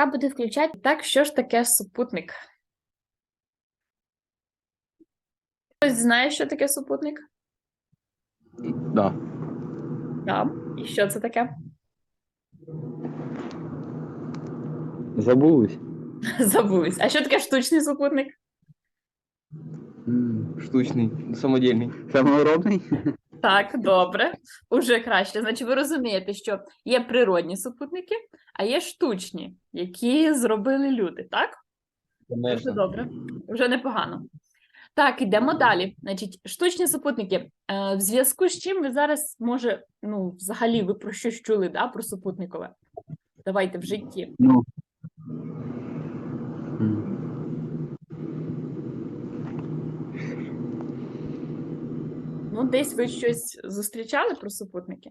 яка буде включати так, що ж таке супутник? Хтось знає, що таке супутник? Да. Так. І що це таке? Забулись. Забулись. А що таке штучний супутник? Штучний, самодільний. Саморобний? Так, добре, уже краще. Значить, ви розумієте, що є природні супутники, а є штучні, які зробили люди, так? Дуже добре, вже непогано. Так, йдемо далі. Значить, штучні супутники. Е, в зв'язку з чим ви зараз, може, ну, взагалі, ви про щось чули, да, про супутникове? Давайте в житті. Ну. Ну, десь ви щось зустрічали про супутники?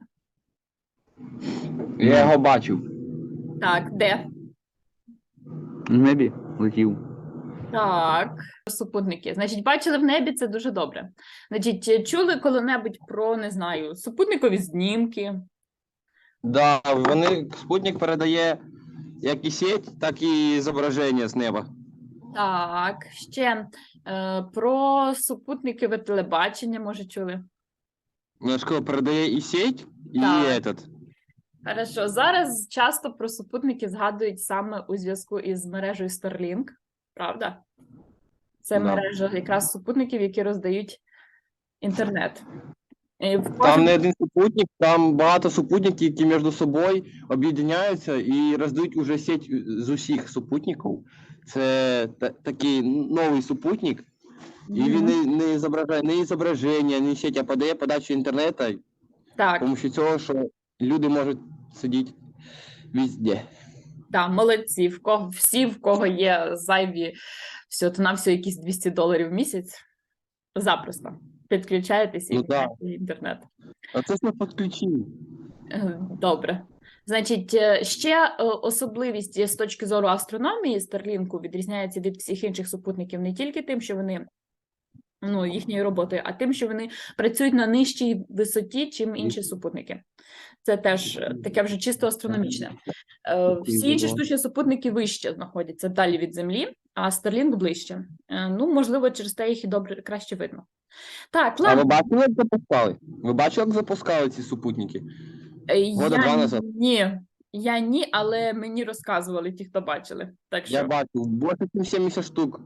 Я його бачив. Так, де? В небі летів. Так, супутники. Значить, бачили в небі, це дуже добре. Значить, чули коли-небудь про, не знаю, супутникові знімки? Да, вони спутник передає як і сеть, так і зображення з неба. Так, ще е, про супутникове телебачення, може, чули? Ж передає і сеть, і Так. этот. Хорошо, зараз часто про супутники згадують саме у зв'язку із мережею Starlink, правда? Це Да. мережа якраз супутників, які роздають інтернет. В Там не один супутник, там багато супутників, які між собою об'єднаються і роздають уже сеть з усіх супутників. Це та- такий новий супутник, і він не, не зображає ні зображення, ні сеть, а подає подачу інтернету, Так, тому що цього, що люди можуть сидіти везде. Так, молодці. В кого всі, в кого є зайві все, то на все якісь 200 доларів в місяць. Запросто підключаєтесь і Ну, да. інтернет. А це ж не підключили. Е, Добре. Значить, е, ще е, особливість з точки зору астрономії Старлінку відрізняється від всіх інших супутників не тільки тим, що вони ну, їхньою роботою, а тим, що вони працюють на нижчій висоті, чим інші супутники. Це теж таке вже чисто астрономічне. Всі інші штучні супутники вище знаходяться далі від Землі, а Starlink ближче. Ну, можливо, через те їх і добре краще видно. Так, А ви ладно. бачили, як запускали? Ви бачили, як запускали ці супутники? Е, Года я два назад. Ні, я ні, але мені розказували ті, хто бачили. Так що Я бачив, більше ніж 70 штук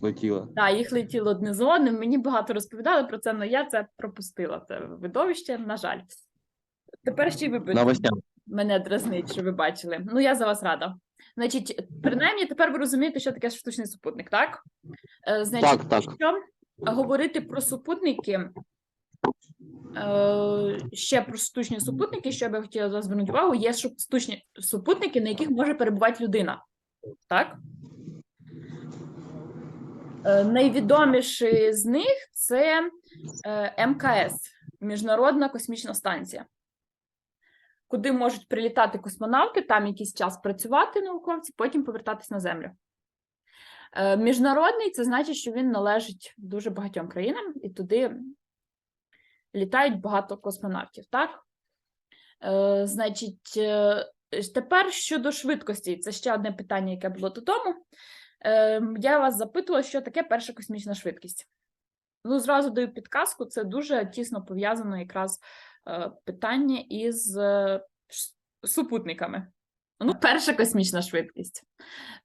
летіло. да, їх летіло одне з одним. Мені багато розповідали про це, але я це пропустила. Це видовище, на жаль. Тепер ще й ви Новостям. мене дразнить, що ви бачили. Ну, я за вас рада. Значить, принаймні, тепер ви розумієте, що таке штучний супутник, так? Е, Значить, Так, так. якщо говорити про супутники, е, ще про штучні супутники, що я би хотіла звернути увагу, є штучні супутники, на яких може перебувати людина. Так? Е, Найвідоміший з них це е, МКС Міжнародна космічна станція. Куди можуть прилітати космонавти, там якийсь час працювати науковці, потім повертатись на землю. Е, Міжнародний це значить, що він належить дуже багатьом країнам, і туди літають багато космонавтів. Так? Е, Значить, е, тепер щодо швидкості, це ще одне питання, яке було до тому. Е, Я вас запитувала, що таке перша космічна швидкість. Ну, зразу даю підказку, це дуже тісно пов'язано якраз питання із супутниками. Ну, перша космічна швидкість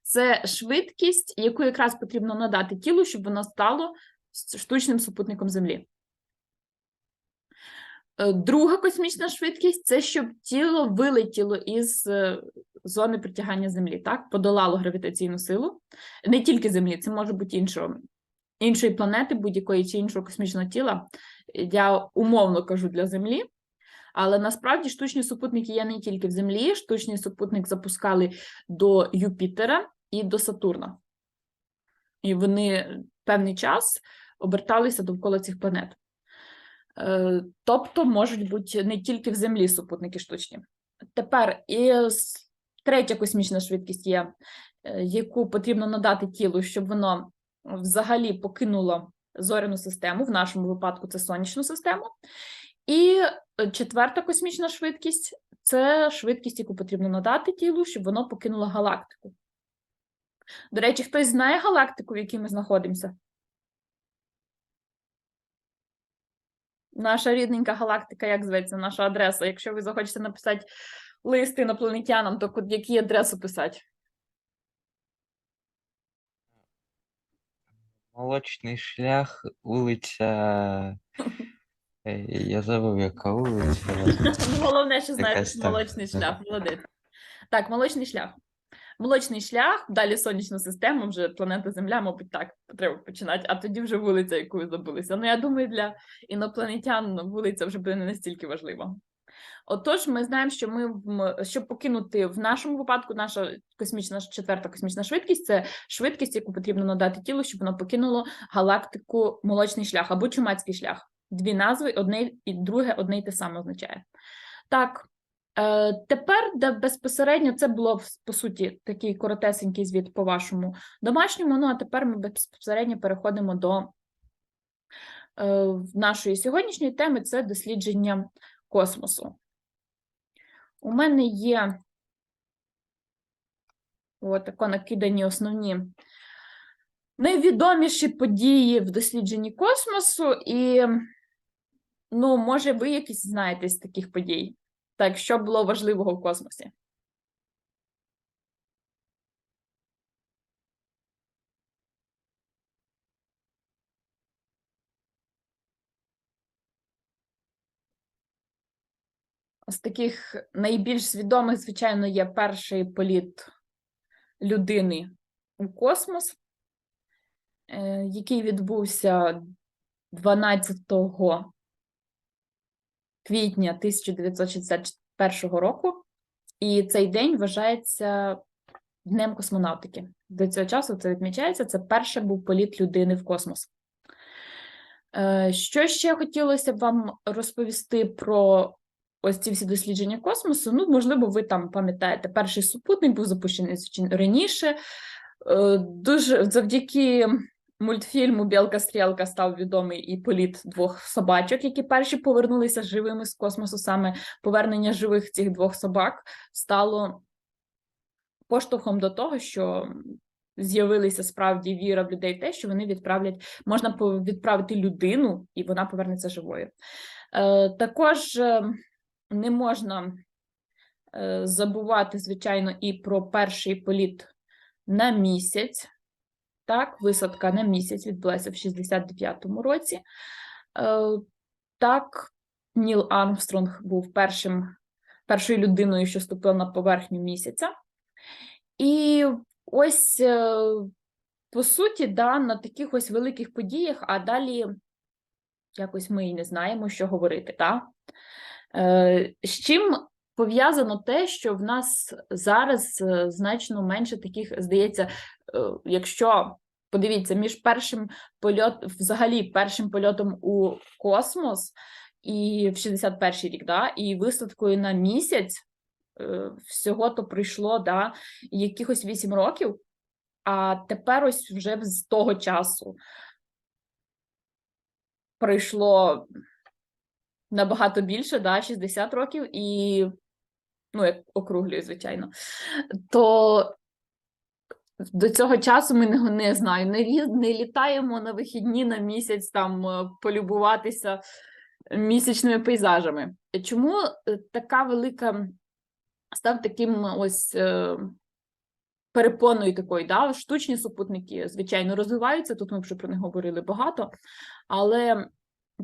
це швидкість, яку якраз потрібно надати тілу, щоб воно стало штучним супутником Землі. Е, Друга космічна швидкість це щоб тіло вилетіло із е, зони притягання Землі, так? Подолало гравітаційну силу. Не тільки Землі, це може бути іншого, іншої планети, будь-якої чи іншого космічного тіла. Я умовно кажу для Землі. Але насправді штучні супутники є не тільки в Землі. Штучний супутник запускали до Юпітера і до Сатурна. І вони певний час оберталися довкола цих планет. Е, Тобто можуть бути не тільки в Землі супутники штучні. Тепер і третя космічна швидкість є, е, яку потрібно надати тілу, щоб воно взагалі покинуло зоряну систему. В нашому випадку це сонячну систему. І е, четверта космічна швидкість це швидкість, яку потрібно надати тілу, щоб воно покинуло галактику. До речі, хтось знає галактику, в якій ми знаходимося? Наша рідненька галактика, як зветься, наша адреса. Якщо ви захочете написати лист інопланетянам, то які адресу писати? Молочний шлях, вулиця. Е, Я забув, яка вулиця. Ну, Головне, що там. молочний шлях. Молодець. Так, молочний шлях. Молочний шлях, далі сонячна система, вже планета Земля, мабуть, так треба починати, а тоді вже вулиця, яку ви забулися. Ну, я думаю, для інопланетян вулиця вже буде не настільки важлива. Отож, ми знаємо, що ми, щоб покинути в нашому випадку, наша космічна четверта космічна швидкість це швидкість, яку потрібно надати тілу, щоб воно покинуло галактику молочний шлях або чумацький шлях. Дві назви, одне і друге одне й те саме означає. Так, е, тепер, де безпосередньо це було по суті такий коротесенький звіт по вашому домашньому. Ну а тепер ми безпосередньо переходимо до е, нашої сьогоднішньої теми це дослідження космосу. У мене є отако накидані основні найвідоміші події в дослідженні космосу, і ну, може, ви якісь знаєте з таких подій. Так, що було важливого в космосі? З таких найбільш свідомих, звичайно, є перший політ людини у космос, е, який відбувся 12 квітня 1961 року, і цей день вважається Днем космонавтики. До цього часу це відмічається. Це перший був політ людини в космос. Е, Що ще хотілося б вам розповісти про ось ці всі дослідження космосу? Ну, можливо, ви там пам'ятаєте, перший супутник був запущений раніше. Е, Дуже завдяки мультфільму Білка Стрілка став відомий і політ двох собачок, які перші повернулися живими з космосу. Саме повернення живих цих двох собак стало поштовхом до того, що з'явилися справді віра в людей, те, що вони відправлять, можна відправити людину, і вона повернеться живою. Е, також е, не можна е, забувати, звичайно, і про перший політ на місяць. Так, висадка на місяць відбулася в 69-му році. Е, так, Ніл Армстронг був першим, першою людиною, що ступила на поверхню місяця. І ось, е, по суті, да, на таких ось великих подіях, а далі якось ми і не знаємо, що говорити. Так? Е, з чим пов'язано те, що в нас зараз е, значно менше таких, здається, е, якщо подивіться, між першим польот, взагалі першим польотом у космос і в 61-й рік, да, і висадкою на місяць е, всього то пройшло да, якихось 8 років, а тепер ось вже з того часу пройшло набагато більше, да, 60 років, і ну, як округлюю, звичайно, то до цього часу ми не, не знаю, не, не літаємо на вихідні на місяць там е, полюбуватися місячними пейзажами. Чому е, така велика став таким ось е, перепоною такою, да? штучні супутники, звичайно, розвиваються. Тут ми вже про них говорили багато, але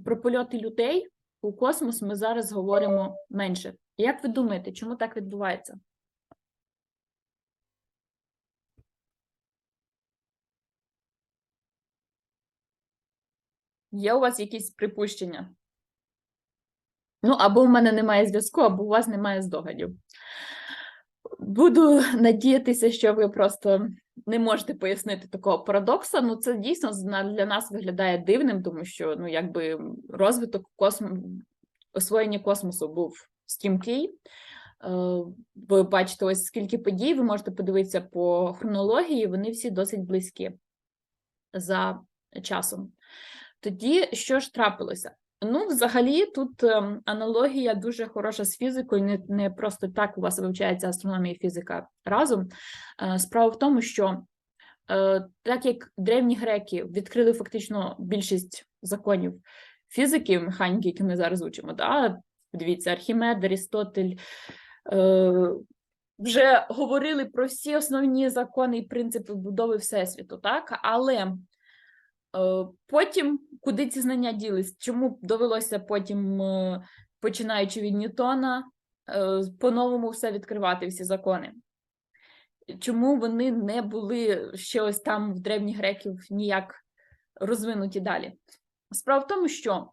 про польоти людей у космос ми зараз говоримо менше. Як ви думаєте, чому так відбувається? Є у вас якісь припущення? Ну, або в мене немає зв'язку, або у вас немає здогадів. Буду надіятися, що ви просто не можете пояснити такого парадокса. Ну, це дійсно для нас виглядає дивним, тому що ну, якби розвиток космосу, освоєння космосу був стрімкий. Е, Ви бачите, ось скільки подій, ви можете подивитися по хронології, вони всі досить близькі за часом. Тоді що ж трапилося? Ну, взагалі, тут ем, аналогія дуже хороша з фізикою. Не, не просто так у вас вивчається астрономія і фізика разом. Е, Справа в тому, що е, так як древні греки відкрили фактично більшість законів фізики, механіки, які ми зараз учимо, да? Дивіться, Архімед, Арістотель. Е, вже говорили про всі основні закони і принципи будови Всесвіту, так? Але е, потім куди ці знання ділись? Чому довелося потім, е, починаючи від Ньютона, е, по-новому все відкривати, всі закони? Чому вони не були ще ось там в древніх греків ніяк розвинуті далі? Справа в тому, що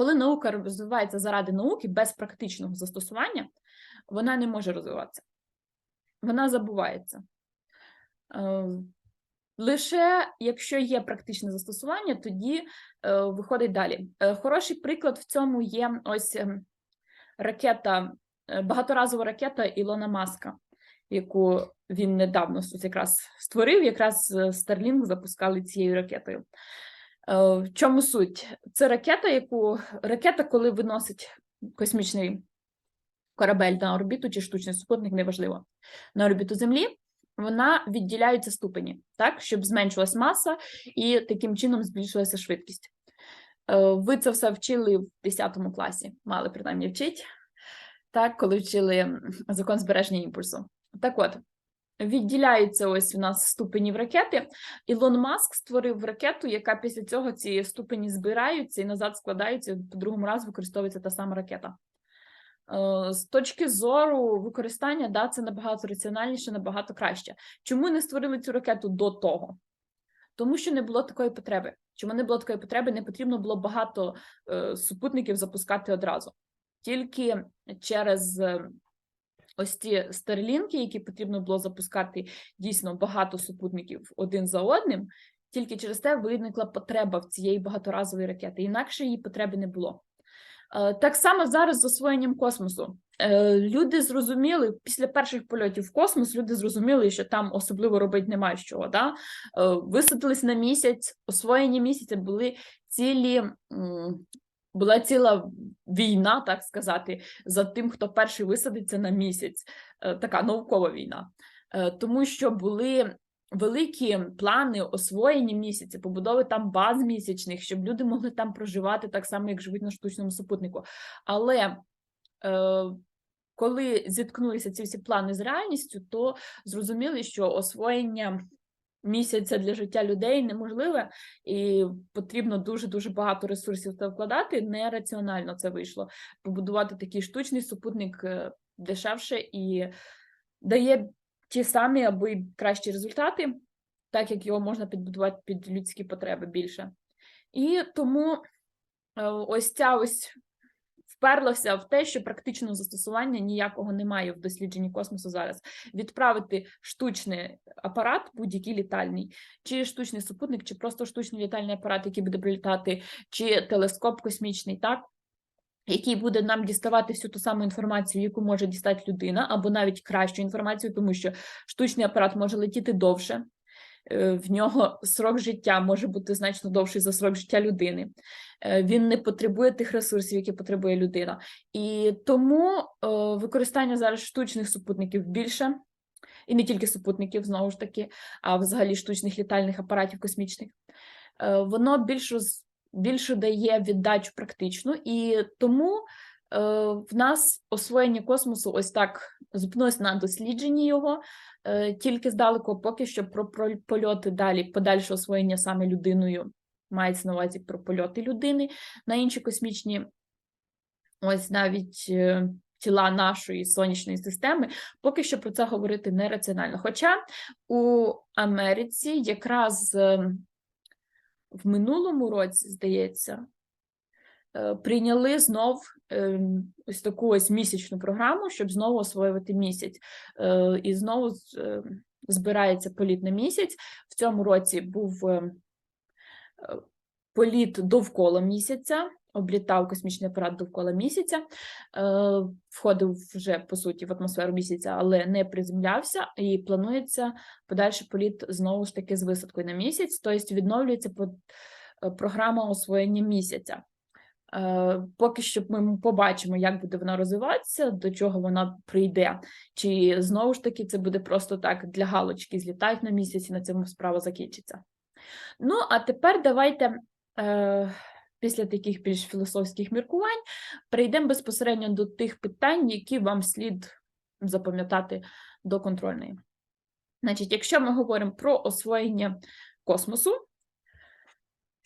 коли наука розвивається заради науки без практичного застосування, вона не може розвиватися. Вона забувається. Е, Лише якщо є практичне застосування, тоді е, виходить далі. Е, Хороший приклад в цьому є ось ем, ракета, багаторазова ракета Ілона Маска, яку він недавно якраз створив, якраз Starlink запускали цією ракетою. Е, В чому суть? Це ракета, яку ракета, коли виносить космічний корабель на орбіту чи штучний супутник, неважливо, на орбіту Землі, вона відділяються ступені, так, щоб зменшилась маса і таким чином збільшилася швидкість. Е, Ви це все вчили в 10 класі, мали принаймні вчить, так, коли вчили закон збереження імпульсу. Так от, відділяються ось у нас ступені в ракети. Ілон Маск створив ракету, яка після цього ці ступені збираються і назад складаються, по другому разу використовується та сама ракета. Е, З точки зору використання, да, це набагато раціональніше, набагато краще. Чому не створили цю ракету до того? Тому що не було такої потреби. Чому не було такої потреби? Не потрібно було багато е, супутників запускати одразу. Тільки через е, ось ці старлінки, які потрібно було запускати дійсно багато супутників один за одним, тільки через те виникла потреба в цієї багаторазової ракети. Інакше її потреби не було. Е, Так само зараз з освоєнням космосу. Е, Люди зрозуміли після перших польотів в космос, люди зрозуміли, що там особливо робити немає чого. Да? Е, Висадились на місяць, освоєння місяця були цілі. Була ціла війна, так сказати, за тим, хто перший висадиться на місяць, Е, така наукова війна, Е, тому що були великі плани освоєння місяця, побудови там баз місячних, щоб люди могли там проживати так само, як живуть на штучному супутнику. Але е, коли зіткнулися ці всі плани з реальністю, то зрозуміли, що освоєння місяця для життя людей неможливе, і потрібно дуже дуже багато ресурсів це вкладати. Нераціонально це вийшло. Побудувати такий штучний супутник е, дешевше і дає ті самі або й кращі результати, так як його можна підбудувати під людські потреби більше. І тому е, ось ця ось вперлося в те, що практичного застосування ніякого немає в дослідженні космосу зараз. Відправити штучний апарат, будь-який літальний, чи штучний супутник, чи просто штучний літальний апарат, який буде прилітати, чи телескоп космічний, так який буде нам діставати всю ту саму інформацію, яку може дістати людина, або навіть кращу інформацію, тому що штучний апарат може летіти довше, в нього срок життя може бути значно довший за срок життя людини. Е, Він не потребує тих ресурсів, які потребує людина. І тому е, використання зараз штучних супутників більше. І не тільки супутників, знову ж таки, а взагалі штучних літальних апаратів космічних. Е, Воно більш роз, більше дає віддачу практичну, і тому е, в нас освоєння космосу ось так зупинилось на дослідженні його е, тільки здалеку, поки що про, польоти далі, подальше освоєння саме людиною мається на увазі про польоти людини на інші космічні, ось навіть. е, Тіла нашої сонячної системи, поки що про це говорити нераціонально. Хоча у Америці якраз в минулому році, здається, е, прийняли знов ось таку ось місячну програму, щоб знову освоювати місяць. Е, І знову е, збирається політ на місяць. В цьому році був е, політ довкола місяця. Облітав космічний апарат довкола місяця, входив вже по суті в атмосферу місяця, але не приземлявся, і планується подальший політ знову ж таки з висадкою на місяць, тобто відновлюється програма освоєння місяця. Е, Поки що ми побачимо, як буде вона розвиватися, до чого вона прийде. Чи знову ж таки це буде просто так для галочки, злітають на місяць і на цьому справа закінчиться. Ну, а тепер давайте е, після таких більш філософських міркувань перейдемо безпосередньо до тих питань, які вам слід запам'ятати до контрольної. Значить, якщо ми говоримо про освоєння космосу,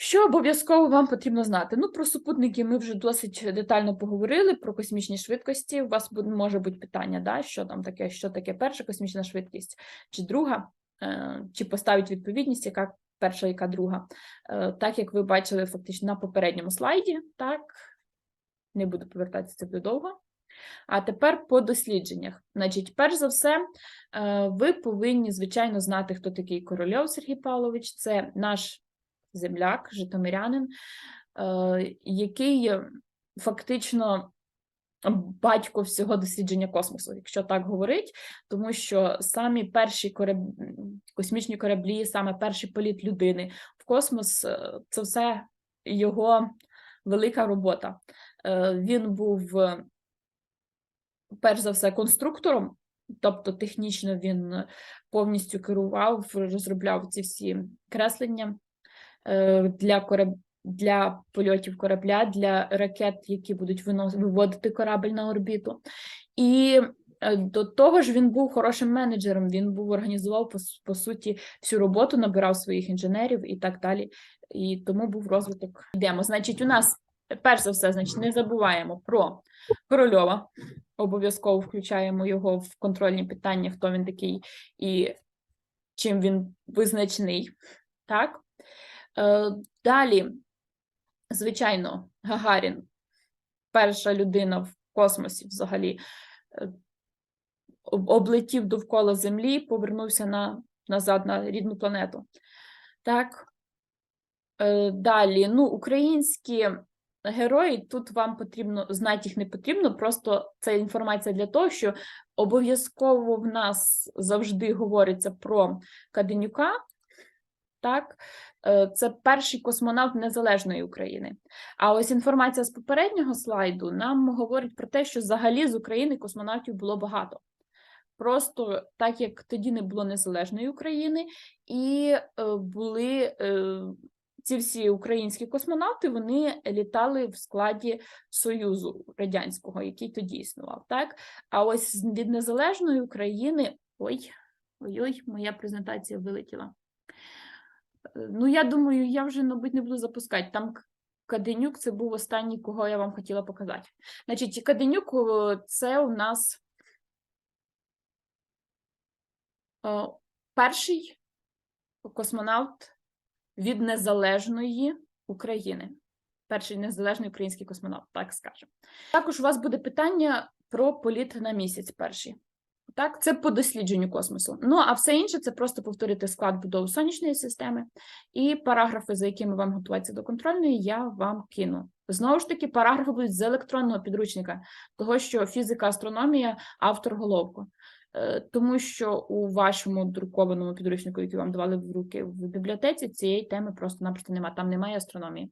що обов'язково вам потрібно знати? Ну, про супутники ми вже досить детально поговорили, про космічні швидкості. У вас може бути питання, да, що там таке, що таке перша космічна швидкість, чи друга, е, чи поставить відповідність, яка перша, яка друга. Е, Так як ви бачили фактично на попередньому слайді, так, не буду повертатися це довго. А тепер по дослідженнях. Значить, перш за все, е, ви повинні, звичайно, знати, хто такий Корольов Сергій Павлович. Це наш земляк, житомирянин, е, який фактично батько всього дослідження космосу, якщо так говорить, тому що самі перші кораб... космічні кораблі, саме перший політ людини в космос е, це все його велика робота. Е, Він був перш за все конструктором, тобто технічно він повністю керував, розробляв ці всі креслення для кораб... для польотів корабля, для ракет, які будуть виводити корабль на орбіту. І е, до того ж він був хорошим менеджером. Він був організував по, по суті всю роботу, набирав своїх інженерів і так далі. І тому був розвиток. Йдемо. Значить, у нас перш за все, значить, не забуваємо про Корольова. Обов'язково включаємо його в контрольні питання, хто він такий і чим він визначений. Так? Е, Далі, звичайно, Гагарін, перша людина в космосі взагалі, е, облетів довкола Землі, повернувся на, назад на рідну планету. Так. Е, Далі, ну, українські герої, тут вам потрібно, знати їх не потрібно, просто це інформація для того, що обов'язково в нас завжди говориться про Каденюка, так, Е, це перший космонавт незалежної України. А ось інформація з попереднього слайду нам говорить про те, що взагалі з України космонавтів було багато. Просто так як тоді не було незалежної України, і е, були е, ці всі українські космонавти, вони літали в складі Союзу радянського, який тоді існував. Так? А ось від незалежної України. Ой, ой-ой, моя презентація вилетіла. Ну, я думаю, я вже, мабуть, не буду запускати. Там Каденюк це був останній, кого я вам хотіла показати. Значить, Каденюк це у нас перший космонавт від незалежної України. Перший незалежний український космонавт, так скажемо. Також у вас буде питання про політ на місяць перший. Так, це по дослідженню космосу. Ну а все інше це просто повторити склад будови сонячної системи і параграфи, за якими вам готуватися до контрольної, я вам кину. Знову ж таки, параграфи будуть з електронного підручника, того що фізика, астрономія, автор головко. Е, Тому що у вашому друкованому підручнику, який вам давали в руки в бібліотеці, цієї теми просто-напросто немає. Там немає астрономії.